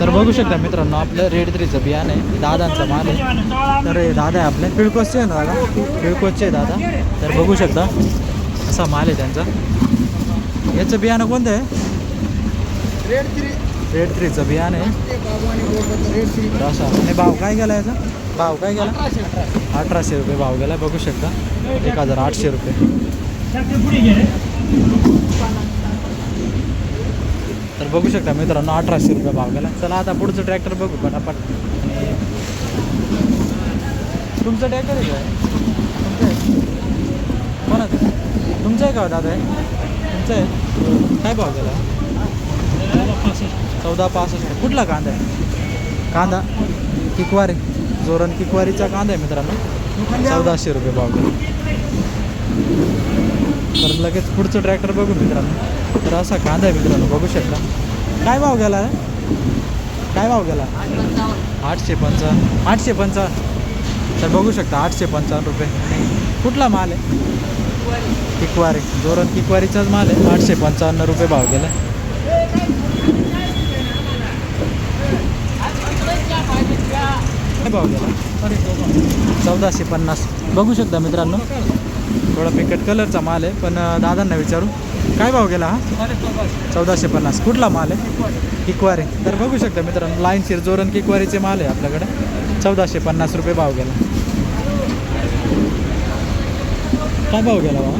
तर बघू शकता मित्रांनो आपलं रेड थ्रीचं बियाणं आहे. दादांचा माल आहे. तर हे दादा आहे आपल्या पिळकोसचे आहे ना दादा? पिळकोसचे आहे दादा. तर बघू शकता असा माल आहे त्यांचा. याचं बियाणं कोणतं आहे? रेड थ्री रेड थ्रीचं बियाणं आहे. असा. आणि भाव काय गेला याचा? भाव काय गेला? अठराशे रुपये भाव गेला. बघू शकता. एक हजार आठशे रुपये. तर बघू शकता मित्रांनो अठराशे रुपये भाव गेला. चला आता पुढचं ट्रॅक्टर बघू पटापट. आणि तुमचं ट्रॅक्टर आहे काय तुमचं आहे? कोणाचं? तुमचं आहे का दादा? आहे तुमचं आहे? काय भाव गेला? चौदा पासष्ट. कुठला कांदा आहे? कांदा? किकवारी. जोरण किकवारीचा कांदा आहे मित्रांनो. चौदाशे रुपये भाव गेला. तर लगेच पुढचं ट्रॅक्टर बघू मित्रांनो. तर असा कांदा आहे मित्रांनो बघू शकता. काय भाव गेला काय भाव गेला? आठशे पंचावन्न. आठशे पंचावन्न. तर बघू शकता आठशे पंचावन्न रुपये. कुठला माल आहे? किकवारी. जोरात किकवारीचाच माल आहे. आठशे पंचावन्न रुपये भाव गेला. काय भाव गेला? चौदाशे पन्नास. बघू शकता मित्रांनो. थोडा पिकट कलरचा माल आहे पण दादांना विचारू. काय भाव गेला हा? चौदाशे. पन्नास. कुठला माल आहे? किकवारी तर बघू शकता मित्रांनो लाईन शिर जोरण किकवारीचे माल आहे आपल्याकडे. चौदाशे पन्नास रुपये भाव गेला. काय भाव गेला बाबा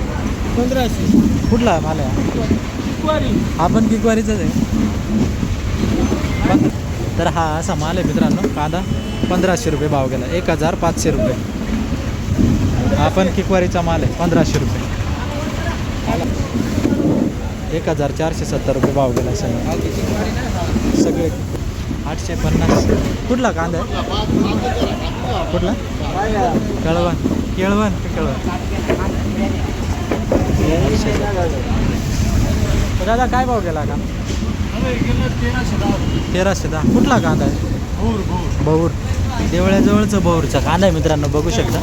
पंधराशे. कुठला माल आहे हा? पण किकवारीचाच आहे. तर हा असा माल आहे मित्रांनो कांदा. पंधराशे रुपये भाव गेला. एक हजार पाचशे रुपये. हा पण किकवारीचा माल आहे पंधराशे रुपये. एक हजार चारशे सत्तर रुपये भाव गेला सगळं. सगळे आठशे पन्नास. कुठला कांदा आहे? कुठला? कळवण. केळवण कळवण? दादा काय भाव गेला का? तेराशे दहा. कुठला कांदा आहे? बहुर देवळ्याजवळचं बहुरचा कांदा आहे मित्रांनो बघू शकता.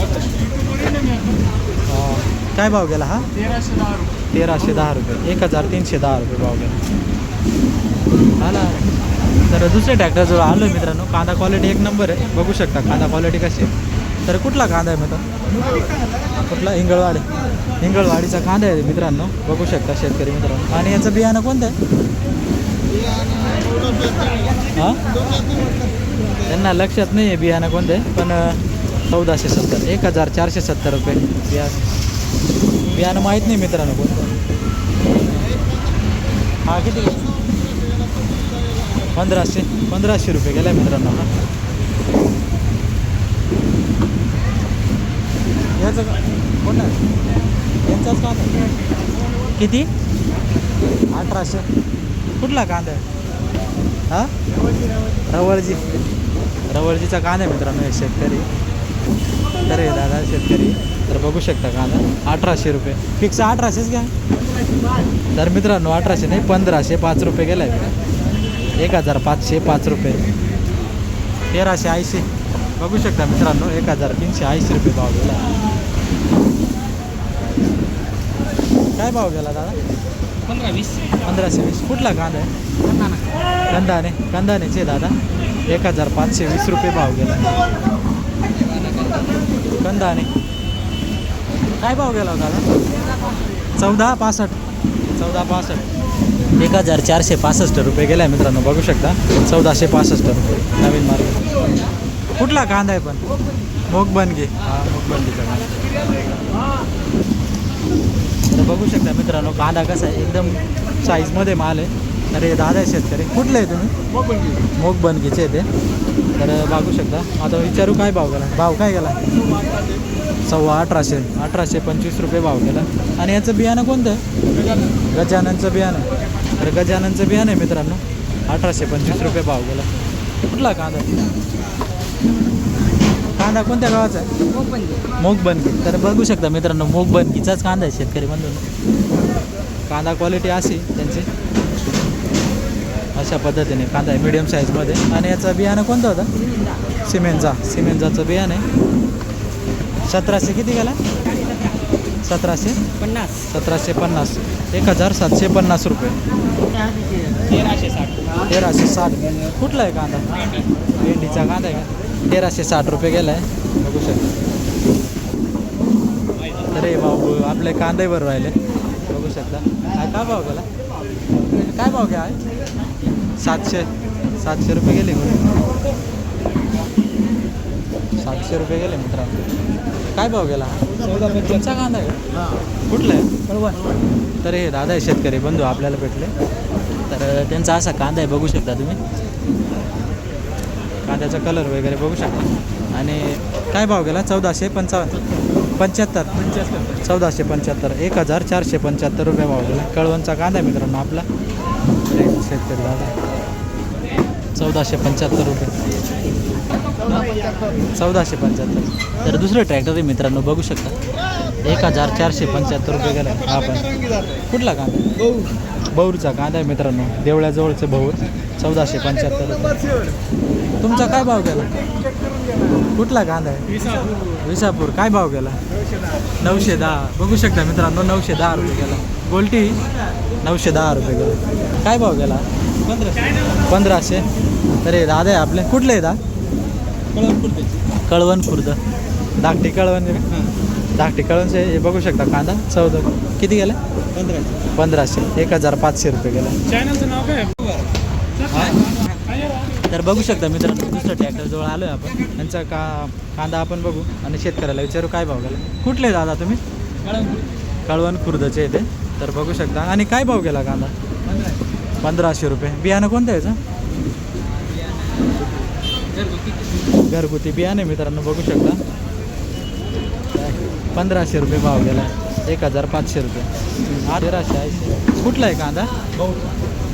काय भाव गेला हा? तेराशे दहा रुपये. तेराशे दहा रुपये एक हजार तीनशे दहा रुपये भाव गेला. आला. तर दुसऱ्या ट्रॅक्टरजवळ आलो आहे मित्रांनो कांदा क्वालिटी एक नंबर आहे. बघू शकता कांदा क्वालिटी कशी आहे. तर कुठला कांदा आहे मित्र? कुठला? हिंगळवाडी. हिंगळवाडीचा कांदा आहे मित्रांनो. बघू शकता शेतकरी मित्रांनो. आणि याचं बियाणं कोणतं आहे? हां? त्यांना लक्षात नाही आहे बियाणं कोणतं आहे पण चौदाशे सत्तर एक हजार चारशे सत्तर रुपये बियाणं. बियाणं माहीत नाही मित्रांनो कोणतं. हा किती? पंधराशे पंधराशे रुपये गेला मित्रांनो हा. याचं का? कोण यांचाच कांदा किती? अठराशे. कुठला कांदा आहे? हा? रवळजी. रवळजीचा कांदा आहे मित्रांनो हे शेतकरी. तर हे दादा शेतकरी तर बघू शकता कांदा अठराशे रुपये. फिक्स अठराशेच घ्या. तर मित्रांनो अठराशे नाही पंधराशे पाच रुपये गेला आहे एक हजार पाचशे पाच रुपये. तेराशे ऐंशी. बघू शकता मित्रांनो एक हजार तीनशे ऐंशी रुपये भाव गेला. काय भाव गेला दादा? पंधरा वीस. पंधराशे वीस. कुठला कांदा आहे? कंदाने कंदानेचे दादा. एक हजार पाचशे वीस रुपये भाव गेला. कंदाने काय भाव गेला होता दादा चौदा पासष्ट. चौदा पासष्ट. एक हजार चारशे पासष्ट रुपये गेला आहे मित्रांनो बघू शकता. चौदाशे पासष्ट रुपये. नवीन मार्ग कुठला कांदा आहे पण? मोगबनगी. हा मोगबनगीचा कांदा. तर बघू शकता मित्रांनो कांदा कसा आहे? एकदम साईजमध्ये माल आहे. अरे दादा आहे शेतकरी. कुठले आहे तुम्ही? मोग बनगीचे आहे ते. तर बघू शकता. आता विचारू काय भाव गेला? भाव काय गेला? सव्वा अठराशे. अठराशे पंचवीस रुपये भाव गेला. आणि याचं बियाणं कोणतं? गजाननचं बियाणं. तर गजाननचं बियाणं आहे मित्रांनो. अठराशे पंचवीस रुपये भाव गेला. कुठला कांदा? कांदा कोणत्या गावाचा आहे? मोग बनगी तर बघू शकता मित्रांनो मोग बनगीचाच कांदा आहे शेतकरी म्हणून कांदा क्वालिटी अशी त्यांची. अशा पद्धतीने कांदा आहे मिडियम साईजमध्ये आणि याचं बियाणं कोणतं होतं? सिमेंटचा. सिमेंटचं बियाणं आहे. सतराशे किती गेला? सतराशे? पन्नास. सतराशे पन्नास. एक हजार सातशे पन्नास रुपये. तेराशे साठ. तेराशे साठ. कुठला आहे कांदा? भेंडीचा कांदा आहे का? तेराशे साठ रुपये गेला आहे बघू शकता. अरे भाऊ आपले कांदे बरं राहिले. बघू शकता. काय काय भाव गेला? काय भाव घ्या? सातशे सातशे रुपये गेले. सातशे रुपये गेले मित्रांनो. काय भाव गेला? तुमचा कांदा आहे कुठला आहे? तर हे दादा आहे शेतकरी बंधू आपल्याला भेटले. तर त्यांचा असा कांदा आहे बघू शकता तुम्ही. कांद्याचा कलर वगैरे बघू शकता. आणि काय भाव गेला? चौदाशे पंचावन्न पंच्याहत्तर. चौदाशे पंच्याहत्तर. एक हजार चारशे पंच्याहत्तर रुपये भाव गेला. कळवणचा कांदा आहे मित्रांनो आपला. शेतकरी दादा. चौदाशे पंच्याहत्तर रुपये. चौदाशे पंच्याहत्तर. तर दुसरं ट्रॅक्टर आहे मित्रांनो बघू शकता. एक हजार चारशे पंच्याहत्तर रुपये गेला. हा पण. कुठला कांदा? बौरचा कांदा आहे मित्रांनो. देवळ्याजवळचं बौर चौदाशे पंच्याहत्तर रुपये. तुमचा काय भाव गेला? कुठला कांदा आहे? विसापूर. काय भाव गेला? नऊशे दहा. बघू शकता मित्रांनो नऊशे दहा रुपये गेला. गोल्टी? नऊशे दहा रुपये गेला. काय भाव गेला? पंधराशे. तर हे दादा आहे आपले. कुठले आहे दा? कळवण खुर्द धाकटी कळवण? धाकटी कळवणचे हे बघू शकता कांदा? चौदा. किती गेला? पंधराशे. एक हजार पाचशे रुपये गेला. चॅनलचं नाव काय तर बघू शकता मित्रांनो दुसरं ट्रॅक्टरजवळ आलो आहे आपण. यांचा का कांदा आपण बघू आणि शेतकऱ्याला विचारू काय भाव गेला. कुठले दादा तुम्ही? कळवण खुर्दचे येते. तर बघू शकता. आणि काय भाव गेला कांदा? पंधराशे रुपये. बियाणं कोणतं याचं? घरगुती बियाणे मित्रांनो बघू शकता. पंधराशे रुपये भाव गेला. एक हजार पाचशे रुपये. तेराशे ऐंशी. कुठला आहे कांदा?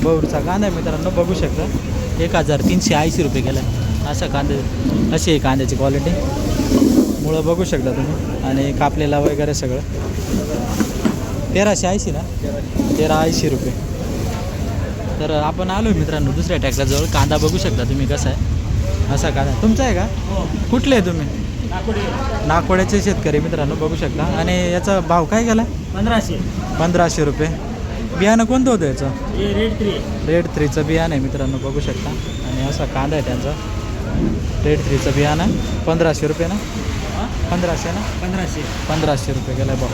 बौरचा कांदा आहे मित्रांनो बघू शकता. एक हजार तीनशे ऐंशी रुपये गेला. अशा कांदे अशी आहे कांद्याची क्वालिटी मुळं बघू शकता तुम्ही. आणि कापलेला वगैरे सगळं. तेराशे ऐंशी ना? तेरा ऐंशी रुपये. तर आपण आलो आहे मित्रांनो दुसऱ्या ट्रॅक्टरजवळ कांदा बघू शकता तुम्ही कसा आहे. असा कांदा. तुमचा आहे का? कुठले आहे तुम्ही? नागपुड्याचे शेतकरी मित्रांनो बघू शकता. आणि याचा भाव काय गेला? पंधराशे. पंधराशे रुपये. बियाणं कोणतं होतं याचं? हे रेड थ्री रेड थ्रीचं बियाणं आहे मित्रांनो बघू शकता. आणि असा कांदा आहे त्यांचा. रेड थ्रीचं बियाणं. पंधराशे रुपये ना? पंधराशे ना? पंधराशे. पंधराशे रुपये गेला भाऊ